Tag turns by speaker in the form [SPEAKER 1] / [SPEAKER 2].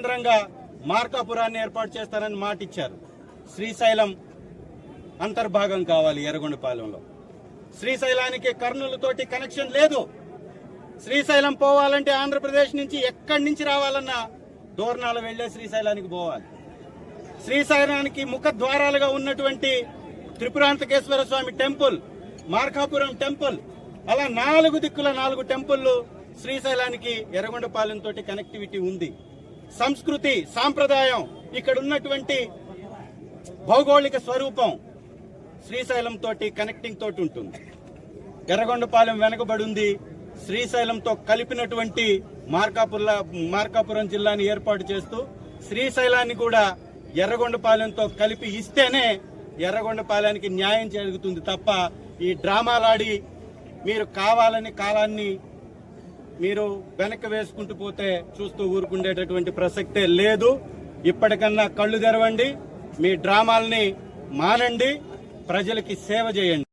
[SPEAKER 1] కేంద్రంగా మార్కాపురాన్ని ఏర్పాటు చేస్తారని మాటిచ్చారు. శ్రీశైలం అంతర్భాగం కావాలి ఎర్రగొండపాలెంలో. శ్రీశైలానికి కర్నూలుతోటి కనెక్షన్ లేదు. శ్రీశైలం పోవాలంటే ఆంధ్రప్రదేశ్ నుంచి ఎక్కడి నుంచి రావాలన్నా దూరణాలు వెళ్ళే శ్రీశైలానికి పోవాలి. శ్రీశైలానికి ముఖద్వారాలుగా ఉన్నటువంటి త్రిపురాంతకేశ్వర స్వామి టెంపుల్ మార్కాపురం టెంపుల్ అలా నాలుగు దిక్కుల నాలుగు టెంపుల్లు శ్రీశైలానికి ఎర్రగొండపాలెంతో తోటి కనెక్టివిటీ ఉంది. సంస్కృతి సాంప్రదాయం ఇక్కడ ఉన్నటువంటి భౌగోళిక స్వరూపం శ్రీశైలం తోటి కనెక్టింగ్ తోటి ఉంటుంది. ఎర్రగొండపాలెం వెనకబడి ఉంది శ్రీశైలంతో కలిపినటువంటి మార్కాపుర్ల మార్కాపురం జిల్లాని ఏర్పాటు చేస్తూ శ్రీశైలాన్ని కూడా ఎర్రగొండపాలెంతో కలిపి ఇస్తేనే ఎర్రగొండపాలెనికి న్యాయం జరుగుతుంది తప్ప ఈ డ్రామాలాడి మీరు కావాలని కాలాన్ని మీరు వెనక్కి వేసుకుంటూ పోతే చూస్తూ ఊరుకుండేటటువంటి ప్రసక్తే లేదు. ఇప్పటికన్నా కళ్ళు తెరవండి మీ డ్రామాల్ని మానండి ప్రజలకి సేవ చేయండి.